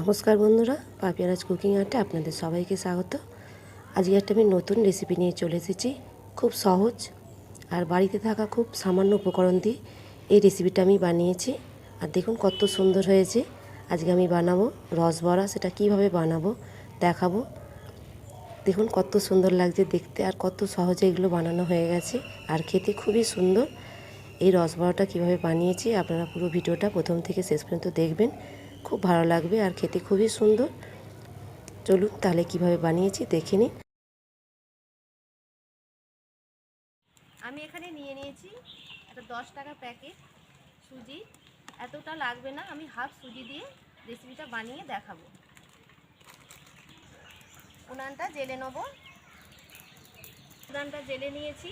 নমস্কার বন্ধুরা, পাপিয়ারাজ কুকিং আর্টে আপনাদের সবাইকে স্বাগত। আজকে একটা আমি নতুন রেসিপি নিয়ে চলে এসেছি, খুব সহজ আর বাড়িতে থাকা খুব সামান্য উপকরণ দিয়ে এই রেসিপিটা আমি বানিয়েছি। আর দেখুন কত সুন্দর হয়েছে। আজকে আমি বানাবো রসবড়া, সেটা কীভাবে বানাবো দেখাবো। দেখুন কত সুন্দর লাগছে দেখতে আর কত সহজে এগুলো বানানো হয়ে গেছে। আর খেতে খুবই সুন্দর। এই রসবড়াটা কীভাবে বানিয়েছি আপনারা পুরো ভিডিওটা প্রথম থেকে শেষ পর্যন্ত দেখবেন। খুব ভালো লাগবে আর খেতে খুবই সুন্দর। চলুন তাহলে কীভাবে বানিয়েছি দেখে নিন আমি এখানে নিয়ে নিয়েছি একটা দশ টাকা প্যাকেট সুজি। এতটা লাগবে না, আমি হাফ সুজি দিয়ে রেসিপিটা বানিয়ে দেখাবো। উনানটা জেলে নেব। উনানটা জেলে নিয়েছি।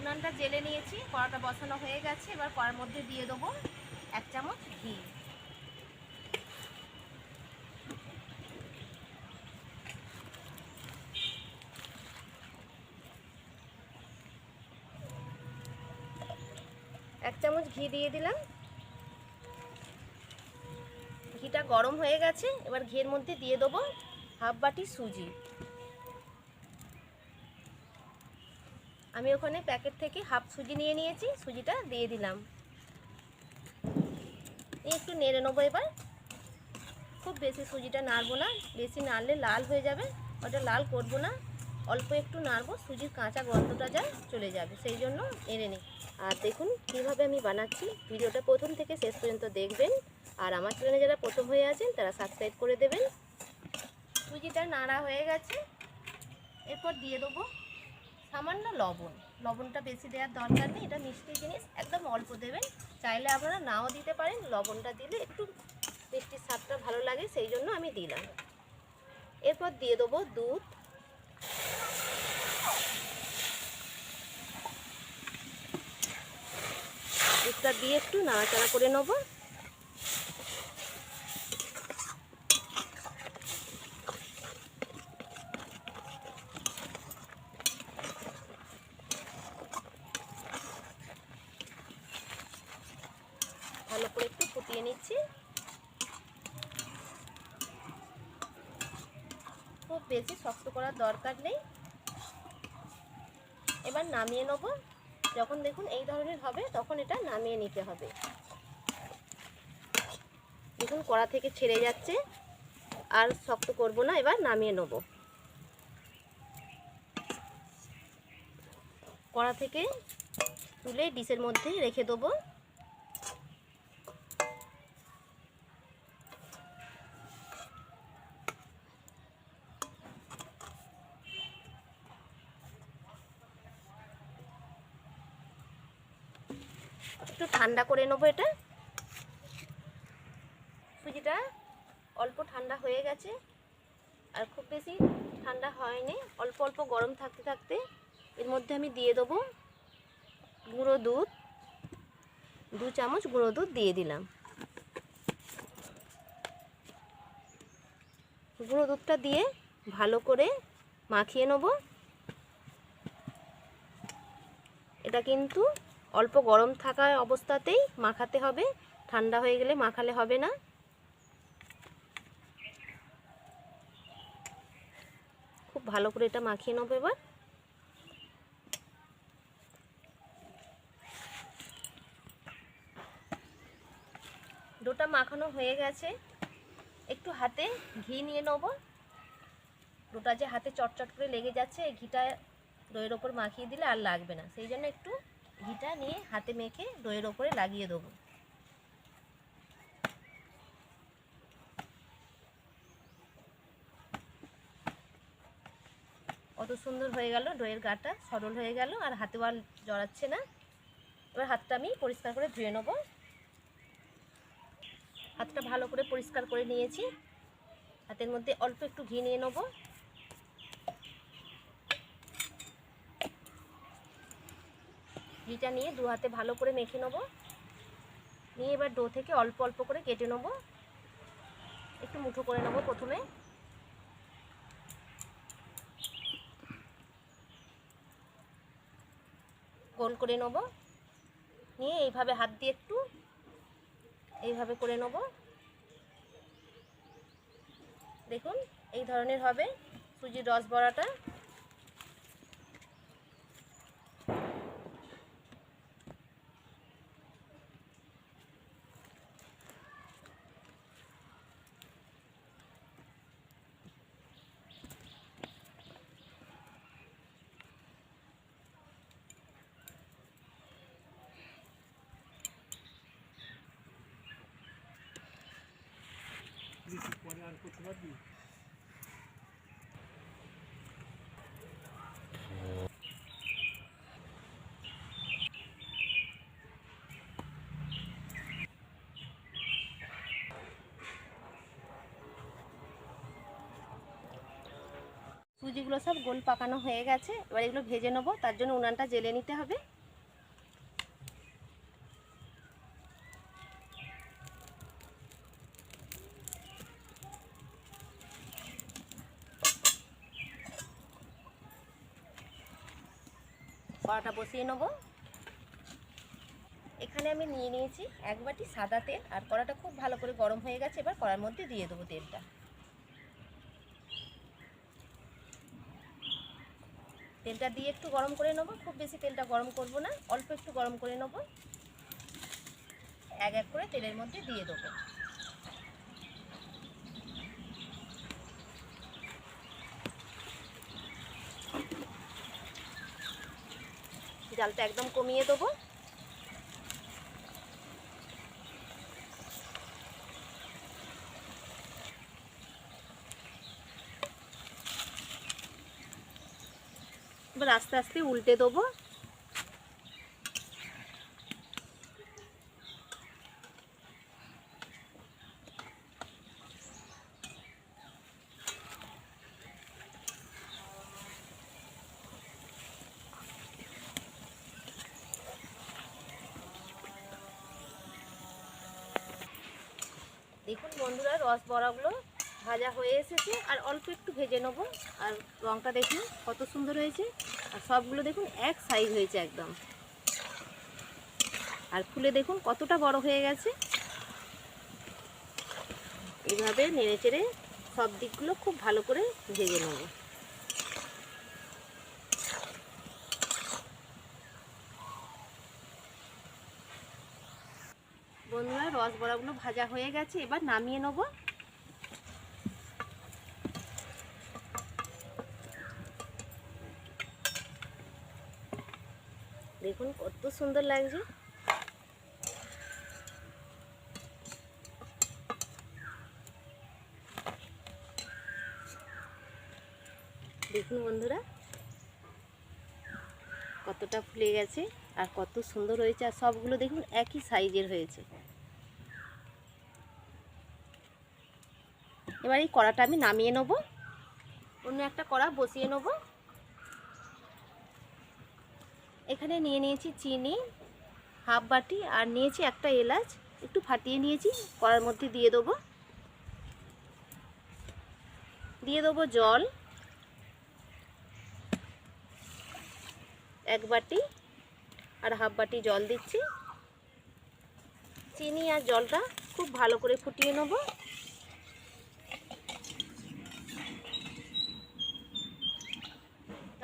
উনানটা জেলে নিয়েছি কড়াটা বসানো হয়ে গেছে, এবার কড়ার মধ্যে দিয়ে দেবো। এক চামচ ঘি। এক চামচ ঘি দিয়ে দিলাম। ঘিটা গরম হয়ে গেছে, এবার ঘিয়ের মধ্যে দিয়ে দেবো হাফ বাটি সুজি। আমি ওখানে প্যাকেট থেকে হাফ সুজি নিয়ে নিয়েছি, সুজিটা দিয়ে দিলাম। একটু নেড়ে নেব এবার। খুব বেশি সুজিটা নাড়বো না, বেশি নাড়লে লাল হয়ে যাবে, ওটা লাল করব না। অল্প একটু নাড়বো, সুজির কাঁচা গন্ধটা যা চলে যাবে, সেই জন্য নেড়ে নিই। আর দেখুন কীভাবে আমি বানাচ্ছি। ভিডিওটা প্রথম থেকে শেষ পর্যন্ত দেখবেন। আর আমার চ্যানেলে যারা প্রথম হয়ে আছেন, তারা সাবস্ক্রাইব করে দেবেন। সুজিটা নাড়া হয়ে গেছে। এরপর দিয়ে দেবো সামান্য লবণ। লবণটা বেশি দেওয়ার দরকার নেই, এটা মিষ্টি জিনিস, একদম অল্প দেবেন। চাইলে আপনারা নাও দিতে পারেন, লবণটা দিলে একটু মিষ্টির স্বাদটা ভালো লাগে, সেই জন্য আমি দিলাম। এরপর দিয়ে দেবো দুধ। দুধটা দিয়ে একটু নাড়াচাড়া করে নেব ভালো করে একটু ফুটিয়ে নিচ্ছি খুব বেশি শক্ত করার দরকার নেই। এবার নামিয়ে নেব। যখন দেখুন এই ধরনের হবে, তখন এটা নামিয়ে নিতে হবে। দেখুন কড়া থেকে ছেড়ে যাচ্ছে, আর শক্ত করব না, এবার নামিয়ে নেব। কড়া থেকে তুলে ডিশের মধ্যে রেখে দেবো। একটু ঠান্ডা করে নেব এটা। সুজিটা অল্প ঠান্ডা হয়ে গেছে। আর খুব বেশি ঠান্ডা হয়নি, অল্প অল্প গরম থাকতে থাকতে এর মধ্যে আমি দিয়ে দেবো গুঁড়ো দুধ। দু চামচ গুঁড়ো দুধ দিয়ে দিলাম। গুঁড়ো দুধটা দিয়ে ভালো করে মাখিয়ে নেব। এটা কিন্তু অল্প গরম থাকা অবস্থাতেই মাখাতে হবে। ঠান্ডা হয়ে গেলে মাখালে হবে না। খুব ভালো করে এটা মাখিয়ে নেব এবার। ডোটা মাখানো হয়ে গেছে। একটু হাতে ঘি নিয়ে নেব। ডোটা যে হাতে চটচট করে লেগে যাচ্ছে, এই ঘিটা দইয়ের ওপর মাখিয়ে দিলে আর লাগবে না। সেই জন্য একটু ঘিটা নিয়ে হাতে মেখে দইয়ের ওপরে লাগিয়ে দেবো। কত সুন্দর হয়ে গেল, দইয়ের গাটা সরল হয়ে গেল আর হাতে আর জড়াচ্ছে না। এবার হাতটা আমি পরিষ্কার করে ধুয়ে নেব। হাতটা ভালো করে পরিষ্কার করে নিয়েছি। হাতের মধ্যে অল্প একটু ঘি নিয়ে নেব। ঘিটা নিয়ে দু হাতে ভালো করে মেখে নেব। নিয়ে এবার ডো থেকে অল্প অল্প করে কেটে নেব। একটু মুঠো করে নেব প্রথমে। গোল করে নেব। নিয়ে এইভাবে হাত দিয়ে একটু এইভাবে করে নেব। দেখুন, এই ধরনের হবে সুজির রস বড়াটা। সুজিগুলো সব গোল পাকানো হয়ে গেছে। এবার এগুলো ভেজে নেব, তার জন্য উনানটা জেলে নিতে হবে। কড়াটা বসিয়ে নেব। এখানে আমি নিয়ে নিয়েছি এক বাটি সাদা তেল, আর কড়াটা খুব ভালো করে গরম হয়ে গেছে, এবার কড়ার মধ্যে দিয়ে দেবো তেলটা। তেলটা দিয়ে একটু গরম করে নেব, খুব বেশি তেলটা গরম করব না, অল্প একটু গরম করে নেব। এক এক করে তেলের মধ্যে দিয়ে দেবো। জালটা একদম কমিয়ে দেবো। এবার আস্তে আস্তে উল্টে দেবো। দেখুন বন্ধুরা, রস বড়াগুলো ভাজা হয়ে এসেছে। আর অল্প একটু ভেজে নেব। আর রঙটা দেখুন কত সুন্দর হয়েছে। আর সবগুলো দেখুন এক সাইজ হয়েছে একদম। আর ফুলে দেখুন কতটা বড় হয়ে গেছে। এইভাবে নেড়ে চেড়ে সব দিকগুলো খুব ভালো করে ভেজে নেব। বন্ধুরা রস বড়াগুলো ভাজা হয়ে গেছে, এবার নামিয়ে নেব। দেখুন কত সুন্দর লাগছে। দেখুন বন্ধুরা, কতটা ফুলে গেছে আর কত সুন্দর হয়েছে, আর সবগুলো দেখুন একই সাইজের হয়েছে। এবার এই কড়াটা আমি নামিয়ে নেব। অন্য একটা কড়া বসিয়ে নেব। এখানে নিয়ে নিয়েছি চিনি, হাফ বাটি, আর নিয়েছি একটা এলাচ। একটু ফাটিয়ে নিয়েছি, কড়ার মধ্যে দিয়ে দেবো। দিয়ে দেবো জল। এক বাটি, আর হাফ বাটি জল দিচ্ছি। চিনি আর জলটা খুব ভালো করে ফুটিয়ে নেব।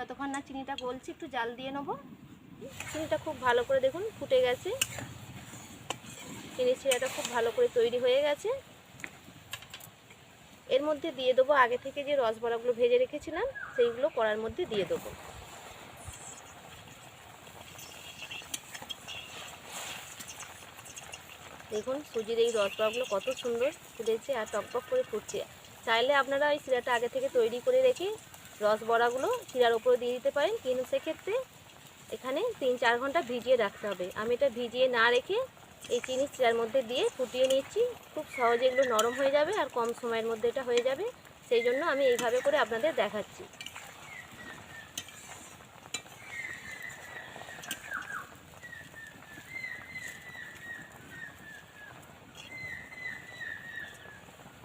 যতক্ষণ না চিনিটা গলছে, একটু জাল দিয়ে নেব। চিনিটা খুব ভালো করে দেখুন, ফুটে গেছে। চিনি শিরাটা খুব ভালো করে তৈরি হয়ে গেছে। এর মধ্যে দিয়ে দেবো, আগে থেকে যে রসবড়াগুলো ভেজে রেখেছিলাম, সেইগুলো কড়ার মধ্যে দিয়ে দেবো। দেখুন, সুজির এই রসবড়াগুলো কত সুন্দর ফুটেছে আর টকটক করে ফুটছে। চাইলে আপনারা ওই শিরাটা আগে থেকে তৈরি করে রেখে রস বড়াগুলো শিরার উপরে দিয়ে দিতে পারেন। কিন্তু সেক্ষেত্রে এখানে তিন চার ঘণ্টা ভিজিয়ে রাখতে হবে। আমি এটা ভিজিয়ে না রেখে এই চিনি চিরার মধ্যে দিয়ে ফুটিয়ে নিচ্ছি খুব সহজে এগুলো নরম হয়ে যাবে আর কম সময়ের মধ্যে এটা হয়ে যাবে। সেই জন্য আমি এইভাবে করে আপনাদের দেখাচ্ছি।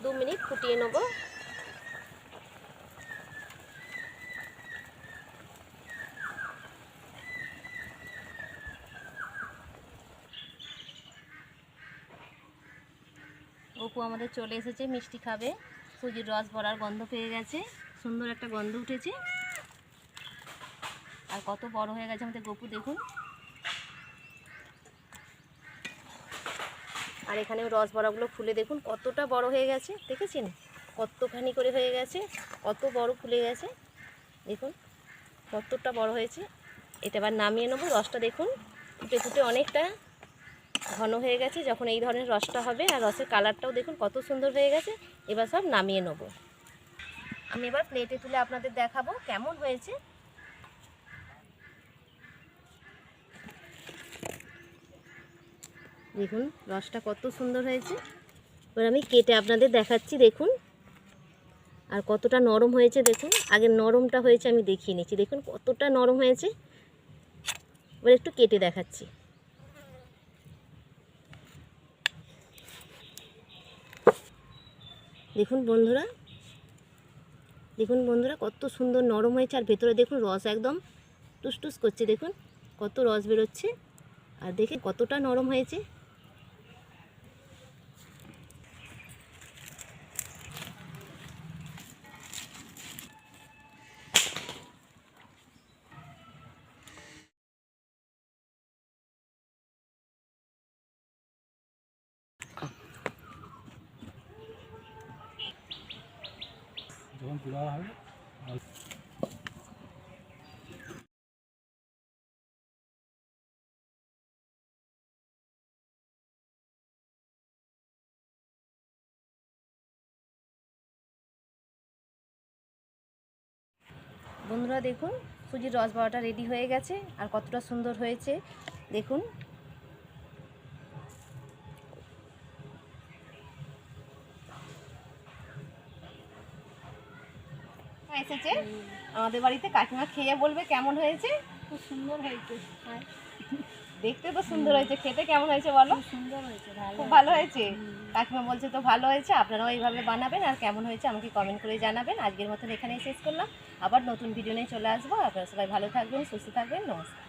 দু মিনিট ফুটিয়ে নেব। আমাদের চলে এসেছে, মিষ্টি খাবে। সুজির রস বড়ার গন্ধ পেয়ে গেছে, সুন্দর একটা গন্ধ উঠেছে। আর কত বড় হয়ে গেছে আমাদের গপু, দেখুন। আর এখানেও রস বড়াগুলো ফুলে, দেখুন কতটা বড় হয়ে গেছে, দেখেছেন? কতখানি করে হয়ে গেছে, কত বড় ফুলে গেছে, দেখুন কতটা বড় হয়েছে। এটা এবার নামিয়ে নেব, রসটা দেখুন ফুটে ফুটে অনেকটা। ঘন হয়ে গেছে, যখন এই ধরনের রসটা হবে, আর রসের কালারটাও দেখুন কত সুন্দর হয়ে গেছে, এবার সব নামিয়ে নেব। আমি এবার প্লেটে তুলে আপনাদের দেখাবো কেমন হয়েছে। দেখুন, রসটা কত সুন্দর হয়েছে। এবার আমি কেটে আপনাদের দেখাচ্ছি, দেখুন। আর কতটা নরম হয়েছে, দেখুন। আগে নরমটা হয়েছে আমি দেখিয়ে নিচ্ছি, দেখুন কতটা নরম হয়েছে। এবার একটু কেটে দেখাচ্ছি। দেখুন বন্ধুরা দেখুন বন্ধুরা, কত সুন্দর নরম হয়েছে, আর ভেতরে দেখুন রস একদম টুসটুস করছে, দেখুন কত রস বেরোচ্ছে, আর দেখে কতটা নরম হয়েছে। যখন পুরা হবে বন্ধুরা দেখুন, সুজির রস বড়াটা রেডি হয়ে গেছে। আর কতটা সুন্দর হয়েছে, দেখুন। এসেছে। আমাদের বাড়িতে কাকিমা খেয়ে বলবে কেমন হয়েছে? খুব সুন্দর হয়েছে। হ্যাঁ দেখতে তো সুন্দর হয়েছে। খেতে কেমন হয়েছে বলো? সুন্দর হয়েছে খুব ভালো হয়েছে। কাকিমা বলছে তো ভালো হয়েছে আপনারাও এইভাবে বানাবেন আর কেমন হয়েছে আমাকে কমেন্ট করে জানাবেন। আজকের মতন এখানেই শেষ করলাম। আবার নতুন ভিডিও নিয়ে চলে আসব। আপনারা সবাই ভালো থাকবেন সুস্থ থাকবেন। নমস্কার।